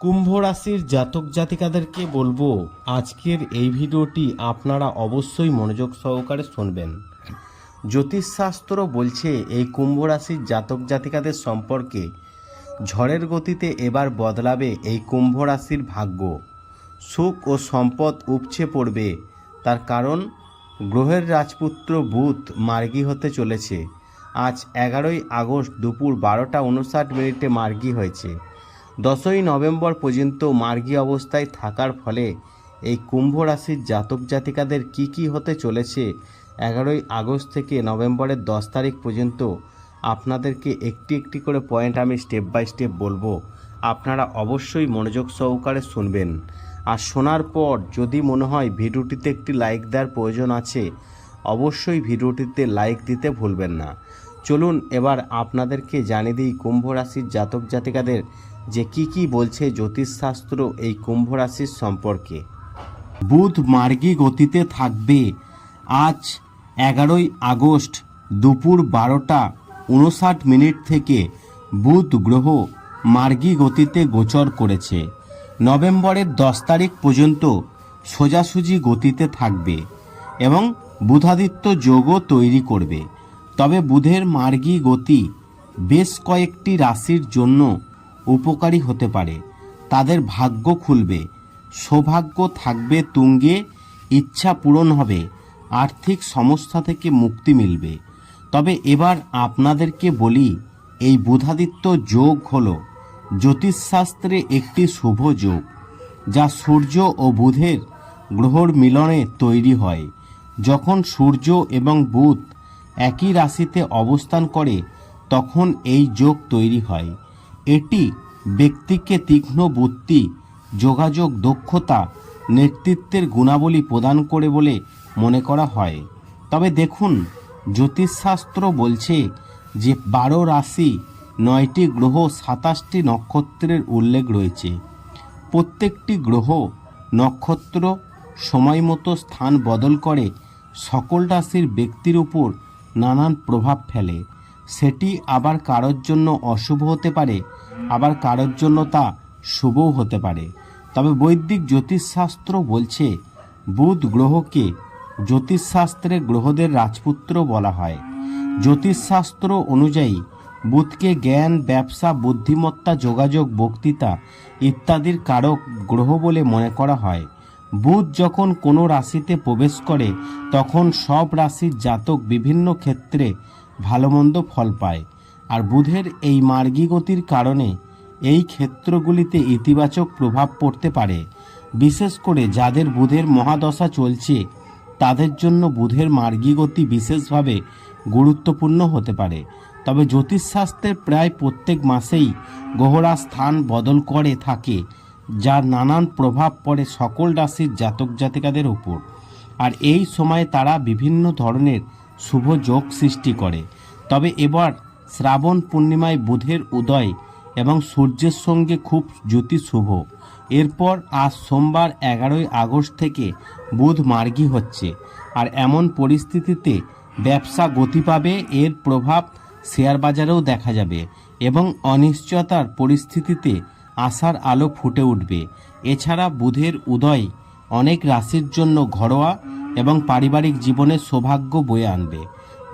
কুম্ভ রাশির জাতক জাতিকাদেরকে বলব, আজকের এই ভিডিওটি আপনারা অবশ্যই মনোযোগ সহকারে শুনবেন। জ্যোতিষশাস্ত্র বলছে, এই কুম্ভ রাশির জাতক জাতিকাদের সম্পর্কে ঝড়ের গতিতে এবার বদলাবে এই কুম্ভ রাশির ভাগ্য। সুখ ও সম্পদ উপচে পড়বে, তার কারণ গ্রহের রাজপুত্র বুধ মার্গী হতে চলেছে। আজ এগারোই আগস্ট দুপুর বারোটা উনষাট মিনিটে মার্গী হয়েছে। দশই নভেম্বর পর্যন্ত মার্গী অবস্থায় থাকার ফলে এই কুম্ভ রাশির জাতক জাতিকাদের কি কি হতে চলেছে এগারোই আগস্ট থেকে নভেম্বরের দশ তারিখ পর্যন্ত আপনাদেরকে একটি একটি করে পয়েন্ট আমি স্টেপ বাই স্টেপ বলব। আপনারা অবশ্যই মনোযোগ সহকারে শুনবেন। আর শোনার পর যদি মনে হয় ভিডিওটিতে একটি লাইক দেওয়ার প্রয়োজন আছে, অবশ্যই ভিডিওটিতে লাইক দিতে ভুলবেন না। চলুন এবার আপনাদেরকে জানিয়ে দিই কুম্ভ রাশির জাতক জাতিকাদের যে কি কি বলছে জ্যোতিষশাস্ত্র এই কুম্ভ রাশির সম্পর্কে। বুধ মার্গী গতিতে থাকবে। আজ এগারোই আগস্ট দুপুর বারোটা উনষাট মিনিট থেকে বুধ গ্রহ মার্গী গতিতে গোচর করেছে। নভেম্বরের দশ তারিখ পর্যন্ত সোজাসুজি গতিতে থাকবে এবং বুধাদিত্য যোগও তৈরি করবে। তবে বুধের মার্গী গতি বেশ কয়েকটি রাশির জন্য উপকারী হতে পারে। তাদের ভাগ্য খুলবে। সৌভাগ্য থাকবে তুঙ্গে, ইচ্ছা পূরণ হবে, আর্থিক সমস্যা থেকে মুক্তি মিলবে। তবে এবার আপনাদেরকে বলি, এই বুধাদিত্য যোগ হল জ্যোতিষশাস্ত্রে একটি শুভ যোগ, যা সূর্য ও বুধের গ্রহর মিলনে তৈরি হয়। যখন সূর্য এবং বুধ একই রাশিতে অবস্থান করে, তখন এই যোগ তৈরি হয়। এটি ব্যক্তিকে তীক্ষ্ণ বুদ্ধি, যোগাযোগ দক্ষতা, নেতৃত্বের গুণাবলী প্রদান করে বলে মনে করা হয়। তবে দেখুন, জ্যোতিষশাস্ত্র বলছে যে বারো রাশি, নয়টি গ্রহ, সাতাশটি নক্ষত্রের উল্লেখ রয়েছে। প্রত্যেকটি গ্রহ, নক্ষত্র, সময় মতো স্থান বদল করে সকল রাশির ব্যক্তির উপর নানান প্রভাব ফেলে। সেটি আবার কারোর জন্য অশুভ হতে পারে, আবার কারোর জন্য তা শুভও হতে পারে। তবে বৈদিক জ্যোতিষশাস্ত্র বলছে, বুধ গ্রহকে জ্যোতিষশাস্ত্রে গ্রহদের রাজপুত্র বলা হয়। জ্যোতিষশাস্ত্র অনুযায়ী, বুধকে জ্ঞান, ব্যবসা, বুদ্ধিমত্তা, যোগাযোগ, বক্তৃতা ইত্যাদির কারক গ্রহ বলে মনে করা হয়। বুধ যখন কোনো রাশিতে প্রবেশ করে, তখন সব রাশির জাতক বিভিন্ন ক্ষেত্রে ভালো মন্দ ফল পায়। আর বুধের এই মার্গী গতির কারণে এই ক্ষেত্রগুলিতে ইতিবাচক প্রভাব পড়তে পারে। বিশেষ করে যাদের বুধের মহাদশা চলছে, তাদের জন্য বুধের মার্গী গতি বিশেষভাবে গুরুত্বপূর্ণ হতে পারে। তবে জ্যোতিষশাস্ত্রের প্রায় প্রত্যেক মাসেই গ্রহরা স্থান বদল করে থাকে, যার নানান প্রভাব পড়ে সকল রাশির জাতক জাতিকাদের উপর। আর এই সময়ে তারা বিভিন্ন ধরনের শুভ যোগ সৃষ্টি করে। তবে এবার শ্রাবণ পূর্ণিমায় বুধের উদয় এবং সূর্যের সঙ্গে খুব জ্যোতি শুভ। এরপর আজ সোমবার এগারোই আগস্ট থেকে বুধ মার্গী হচ্ছে। আর এমন পরিস্থিতিতে ব্যবসা গতি পাবে এর প্রভাব শেয়ার বাজারেও দেখা যাবে এবং অনিশ্চয়তার পরিস্থিতিতে আশার আলো ফুটে উঠবে। এছাড়া বুধের উদয় অনেক রাশির জন্য ঘরোয়া এবং পারিবারিক জীবনে সৌভাগ্য বয়ে আনবে।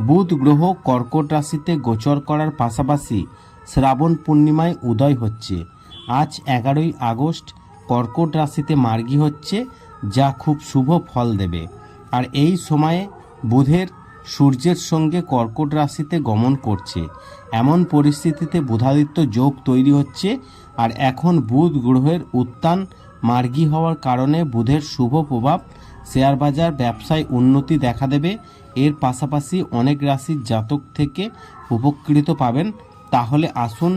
বুধ গ্রহ কর্কট রাশিতে গোচর করার পাশাপাশি শ্রাবণ পূর্ণিমায় উদয় হচ্ছে। আজ এগারোই আগস্ট, কর্কট রাশিতে মার্গী হচ্ছে, যা খুব শুভ ফল দেবে। আর এই সময়ে বুধের সূর্যের সঙ্গে কর্কট রাশিতে গমন করছে। এমন পরিস্থিতিতে বুধাদিত্য যোগ তৈরি হচ্ছে, আর এখন বুধ গ্রহের উত্থান মার্গী হওয়ার কারণে বুধের শুভ প্রভাব শেয়ার বাজার ব্যবসায় উন্নতি দেখা দেবে। এর পাশাপাশি অনেক রাশির জাতক থেকে উপকৃত পাবেন। তাহলে আসুন,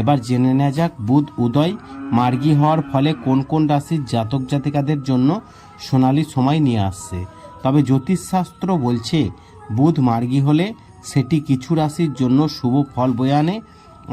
এবার জেনে নেওয়া যাক বুধ উদয় মার্গী হওয়ার ফলে কোন কোন রাশির জাতক জাতিকাদের জন্য সোনালি সময় নিয়ে আসছে। তবে জ্যোতিষশাস্ত্র বলছে, বুধ মার্গী হলে সেটি কিছু রাশির জন্য শুভ ফল বয়ে আনে।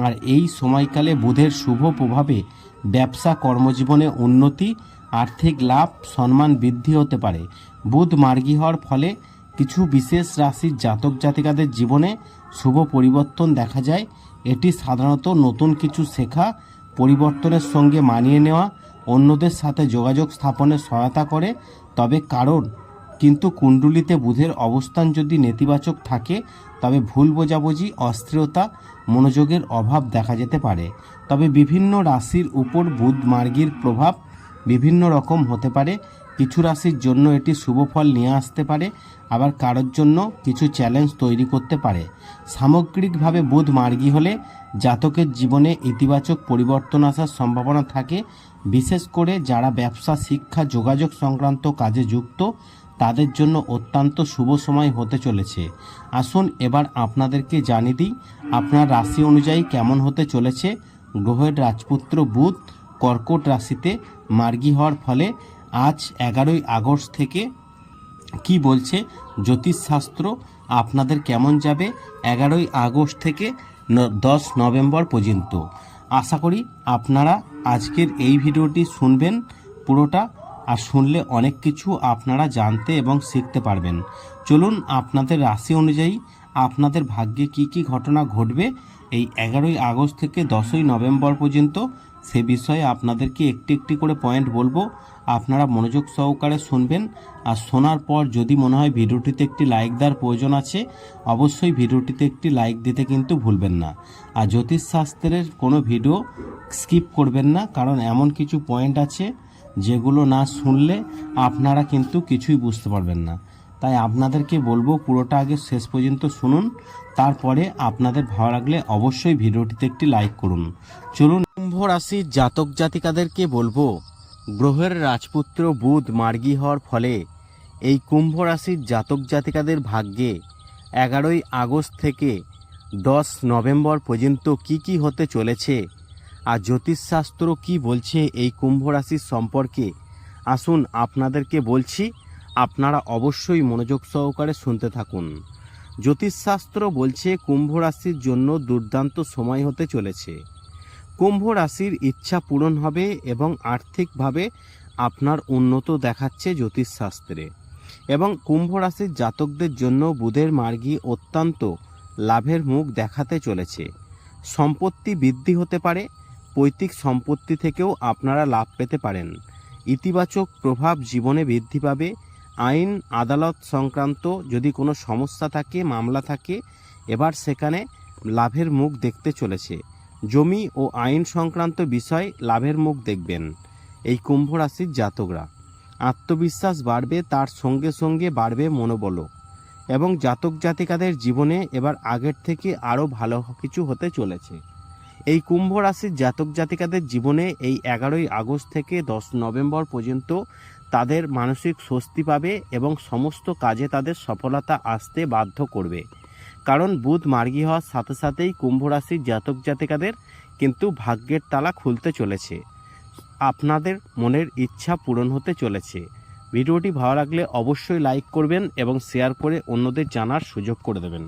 আর এই সময়কালে বুধের শুভ প্রভাবে ব্যবসা কর্মজীবনে উন্নতি আর্থিক লাভ, সম্মান বৃদ্ধি হতে পারে। বুধ মার্গী হওয়ার ফলে কিছু বিশেষ রাশির জাতক জাতিকাদের জীবনে শুভ পরিবর্তন দেখা যায়। এটি সাধারণত নতুন কিছু শেখা, পরিবর্তনের সঙ্গে মানিয়ে নেওয়া, অন্যদের সাথে যোগাযোগ স্থাপনে সহায়তা করে। তবে কারণ, কিন্তু কুণ্ডলিতে বুধের অবস্থান যদি নেতিবাচক থাকে, তবে ভুল বোঝাবুঝি, অস্থিরতা, মনোযোগের অভাব দেখা যেতে পারে। তবে বিভিন্ন রাশির উপর বুধ মার্গীর প্রভাব বিভিন্ন রকম হতে পারে। কিছু রাশির জন্য এটি শুভ ফল নিয়ে আসতে পারে, আবার কারোর জন্য কিছু চ্যালেঞ্জ তৈরি করতে পারে। সামগ্রিকভাবে বুধ মার্গী হলে জাতকের জীবনে ইতিবাচক পরিবর্তন আসার সম্ভাবনা থাকে। বিশেষ করে যারা ব্যবসা, শিক্ষা, যোগাযোগ সংক্রান্ত কাজে যুক্ত, তাদের জন্য অত্যন্ত শুভ সময় হতে চলেছে। আসুন এবার আপনাদেরকে জানিয়ে দিই, আপনার রাশি অনুযায়ী কেমন হতে চলেছে। গ্রহের রাজপুত্র বুধ কর্কট রাশিতে মার্গী হওয়ার ফলে আজ এগারোই আগস্ট থেকে কি বলছে জ্যোতিষশাস্ত্র? আপনাদের কেমন যাবে এগারোই আগস্ট থেকে দশ নভেম্বর পর্যন্ত? আশা করি আপনারা আজকের এই ভিডিওটি শুনবেন পুরোটা আর শুনলে অনেক কিছু আপনারা জানতে এবং শিখতে পারবেন। চলুন আপনাদের রাশি অনুযায়ী আপনাদের ভাগ্যে কি কি ঘটনা ঘটবে এই এগারোই আগস্ট থেকে দশই নভেম্বর পর্যন্ত সে বিষয়ে আপনাদেরকে একটি একটি করে পয়েন্ট বলব। আপনারা মনোযোগ সহকারে শুনবেন। আর শোনার পর যদি মনে হয় ভিডিওটিতে একটি লাইক দেওয়ার প্রয়োজন আছে, অবশ্যই ভিডিওটিতে একটি লাইক দিতে কিন্তু ভুলবেন না। আর জ্যোতিষশাস্ত্রের কোনো ভিডিও স্কিপ করবেন না, কারণ এমন কিছু পয়েন্ট আছে যেগুলো না শুনলে আপনারা কিন্তু কিছুই বুঝতে পারবেন না। তাই আপনাদেরকে বলব পুরোটা আগে শেষ পর্যন্ত শুনুন। তারপরে আপনাদের ভালো লাগলে অবশ্যই ভিডিওটিতে একটি লাইক করুন। চলুন, কুম্ভ রাশির জাতক জাতিকাদেরকে বলব, গ্রহের রাজপুত্র বুধ মার্গী হওয়ার ফলে এই কুম্ভ রাশির জাতক জাতিকাদের ভাগ্যে এগারোই আগস্ট থেকে দশ নভেম্বর পর্যন্ত কি কি হতে চলেছে আর জ্যোতিষশাস্ত্র কি বলছে এই কুম্ভ রাশির সম্পর্কে আসুন আপনাদেরকে বলছি। আপনারা অবশ্যই মনোযোগ সহকারে শুনতে থাকুন। জ্যোতিষশাস্ত্র বলছে কুম্ভ রাশির জন্য দুর্দান্ত সময় হতে চলেছে। কুম্ভ রাশির ইচ্ছা পূরণ হবে এবং আর্থিকভাবে আপনার উন্নত দেখাচ্ছে জ্যোতিষশাস্ত্রে। এবং কুম্ভ রাশির জাতকদের জন্য বুধের মার্গী অত্যন্ত লাভের মুখ দেখাতে চলেছে। সম্পত্তি বৃদ্ধি হতে পারে, পৈতৃক সম্পত্তি থেকেও আপনারা লাভ পেতে পারেন। ইতিবাচক প্রভাব জীবনে বৃদ্ধি পাবে আইন, আদালত সংক্রান্ত যদি কোনো সমস্যা থাকে, মামলা থাকে, এবার সেখানে লাভের মুখ দেখতে চলেছে। জমি ও আইন সংক্রান্ত বিষয় লাভের মুখ দেখবেন এই কুম্ভ রাশির জাতকরা। আত্মবিশ্বাস বাড়বে, তার সঙ্গে সঙ্গে বাড়বে মনোবল এবং জাতক জাতিকাদের জীবনে এবার আগের থেকে আরও ভালো কিছু হতে চলেছে। এই কুম্ভ রাশির জাতক জাতিকাদের জীবনে এই এগারোই আগস্ট থেকে দশ নভেম্বর পর্যন্ত তাদের মানসিক স্বস্তি পাবে এবং সমস্ত কাজে তাদের সফলতা আসতে বাধ্য করবে। কারণ বুধ মার্গী হওয়ার সাথে সাথেই কুম্ভ রাশির জাতক জাতিকাদের কিন্তু ভাগ্যের তালা খুলতে চলেছে। আপনাদের মনের ইচ্ছা পূরণ হতে চলেছে। ভিডিওটি ভালো লাগলে অবশ্যই লাইক করবেন এবং শেয়ার করে অন্যদের জানার সুযোগ করে দেবেন।